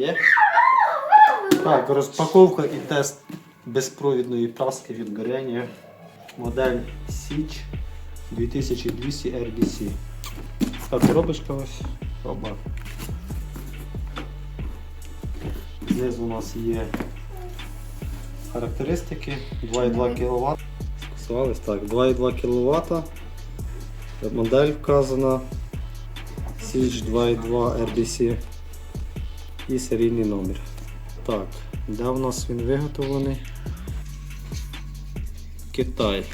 Є? Так, розпаковка і тест безпровідної праски від горяння. Модель Січ 2200 RBC. Так, коробочка ось. Оба. Знизу у нас є характеристики 2,2 кВт. Скасувались так, 2,2 кВт. Модель вказана. Січ 2,2 RBC і серійний номер. Так, де в нас він виготовлений? Китай.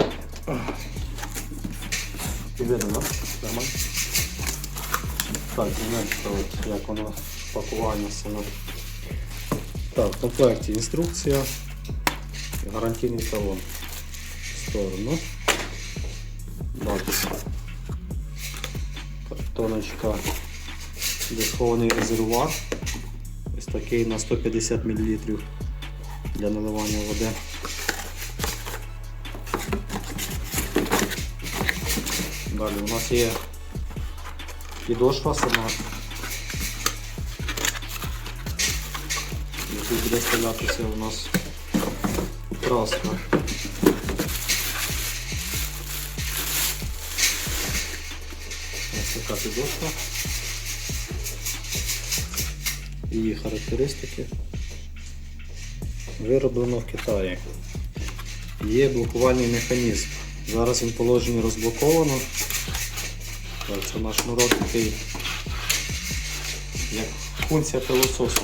Видно. Нормально? Так, от, як воно пакування саме. Так, в комплекті інструкція, гарантійний талон в сторону. Далі. Картоночка, де схований резервуар. Такий на 150 мл для наливання води. Далі у нас є підошва сама. Яку буде ставлятися у нас краска. Ось така підошва. Її характеристики. Вироблено в Китаї. Є блокувальний механізм. Зараз він положенні розблоковано. Це наш шнурок такий, як функція пилососа.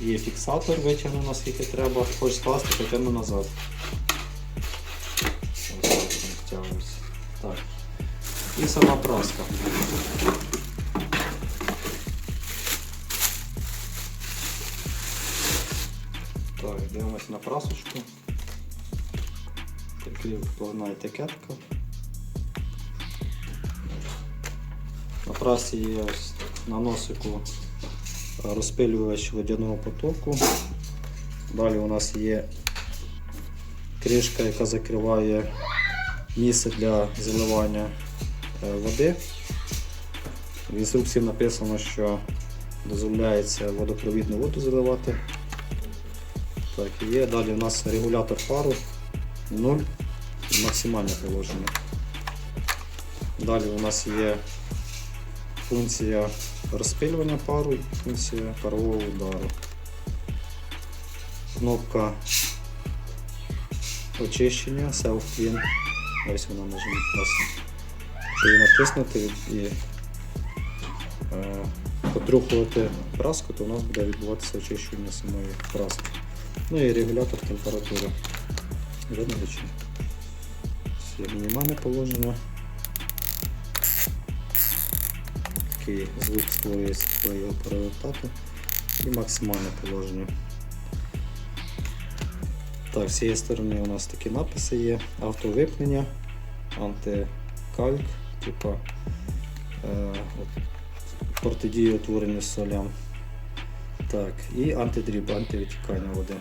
Є фіксатор, витягну наскільки треба, хоч скласти, потягну назад. Так. І сама праска. На прасочку. Така впливна етикетка. На прасі є на носику розпилювач водяного потоку. Далі у нас є кришка, яка закриває місце для заливання е, води. В інструкції написано, що дозволяється водопровідну воду заливати. Так, є. Далі у нас регулятор пару 0 максимальне положення. Далі у нас є функція розпилювання пару і функція парового удару. Кнопка очищення Self Clean. Ось вона нажимає класно. Якщо її натиснути і е, потрухувати праску, то у нас буде відбуватися очищення самої праски. Ну і регулятор температури. Видно чи? Є мінімальне положення. Такий звук створюється, коли його перевертати. І максимальне положення. Так, з цієї сторони у нас такі написи є. Автовипнення, антикальк, типа е, от, протидії утворенню солям. Так, і антидріб, антивитікання води.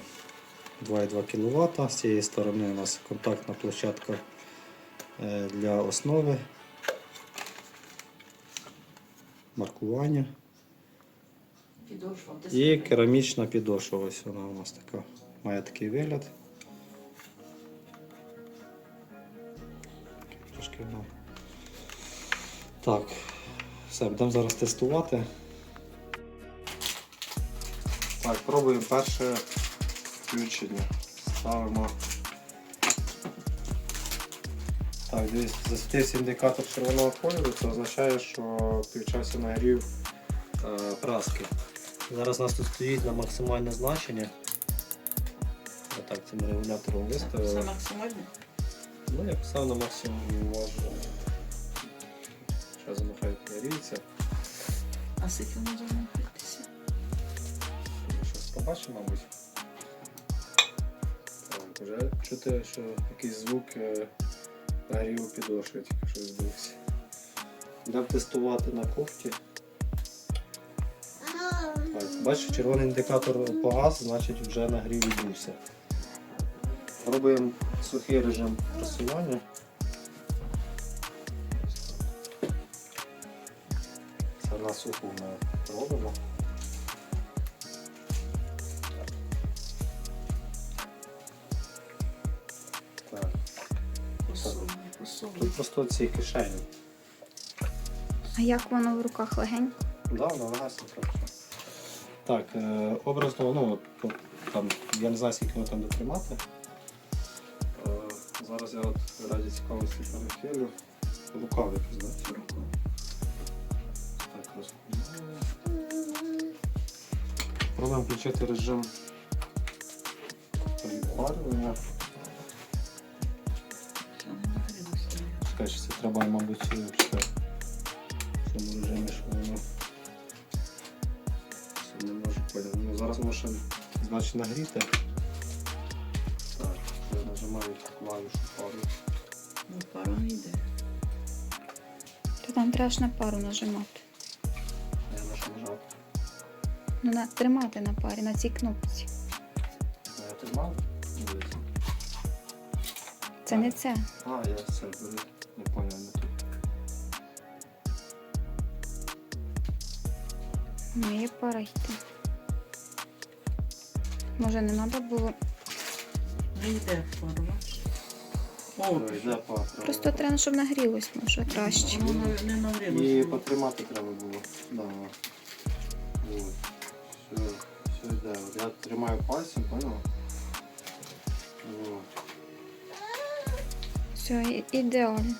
2,2 кВт. З цієї сторони у нас контактна площадка е, для основи, маркування Підошва. і керамічна підошва. Ось вона у нас така, має такий вигляд. Трошки вона. Так, все, будемо зараз тестувати. Так, пробуємо перше включення. Ставимо. Так, дивіться, засвітився індикатор червоного кольору, це означає, що включався нагрів е, праски. Зараз у нас тут стоїть на максимальне значення. Отак цим регулятором виставили. максимально. Ну, я писав на максимум можна. Зараз нехай нагріється. А скільки воно битися? Побачимо, мабуть. Так, вже чути, що якийсь звук е, нагріву підошви, тільки що збився. Дам тестувати на кофті. Бачиш, червоний індикатор погас, значить вже нагрів відбувся. Пробуємо сухий режим просування. На суху робимо. Тут просто ці кишені. А як воно в руках легенько? Да, воно легасенько. Так, е, образно, ну, от, там, я не знаю, скільки воно там буде тримати. Е, зараз я от раді цікавості перехилю. Рукав якийсь, да? Так, розподіляю. Пробуємо включити режим відпарювання. Чекай, що це треба, мабуть, ще в цьому режимі, що воно не може поняти. Ну, зараз ще значить нагріти. Так, я нажимаю клавішу пару. Ну, пара не йде. То там треба ж на пару нажимати. Я на що нажав. Ну, на, тримати на парі, на цій кнопці. А Я тримав? Це не це. А, я все. Не поняв, не тут. Має пара йти. Може не треба було. Не йде пара. О, Ой. Просто треба, щоб нагрілось, може краще. воно не І нагрілося. потримати треба було. Да. Ось. Все, все йде. Я тримаю пальцем, понял? От. Все, ідеально.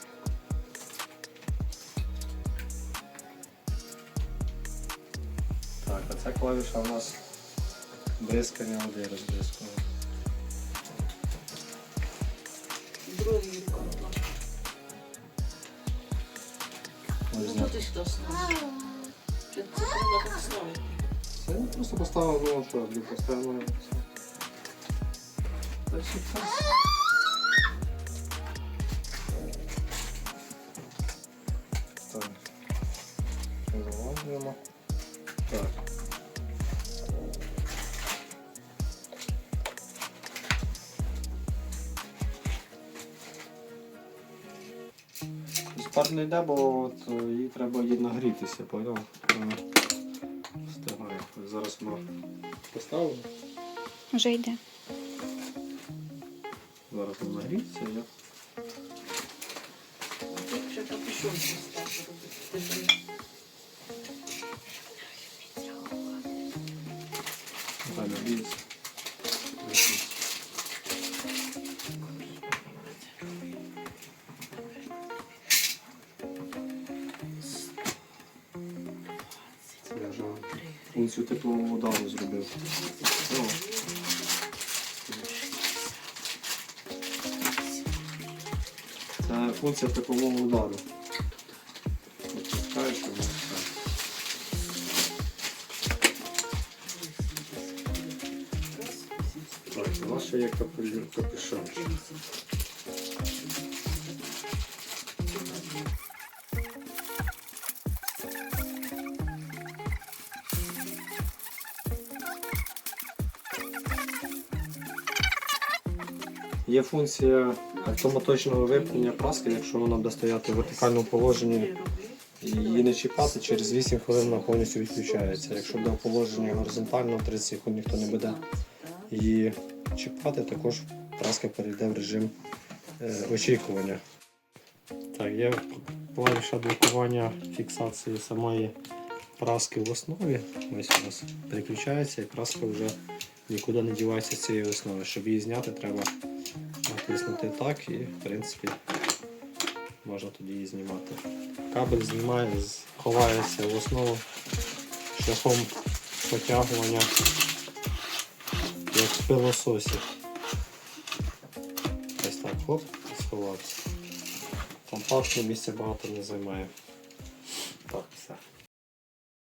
Так, а ця клавіша у нас бризкання води розбризкує. Другий. Ось Ну, хто ставить. Чи це треба так? Це я просто поставив, ну що. Так що Залазимо. Так. Спар не йде, бо от, е, їй треба їй нагрітися, поняв? Вона Встигає. Зараз ми поставимо. Вже йде. Зараз вона нагріється. Я... Ще капюшон поставити функцію теплового удару зробив. О. Це функція теплового удару. Так, у нас ще є капюшон. Є функція автоматичного вимкнення праски, якщо вона буде стояти в вертикальному положенні і її не чіпати, через 8 хвилин вона повністю відключається. Якщо буде в положенні горизонтально, 30 секунд ніхто не буде її чіпати, також праска перейде в режим е, очікування. Так, є клавіша блокування фіксації самої праски в основі. Ось у нас переключається і праска вже нікуди не дівається з цієї основи. Щоб її зняти, треба натиснути так і в принципі можна тоді її знімати. Кабель знімає, ховається в основу шляхом потягування як в пилососі. Ось так, хоп, сховався. Компактне місця багато не займає.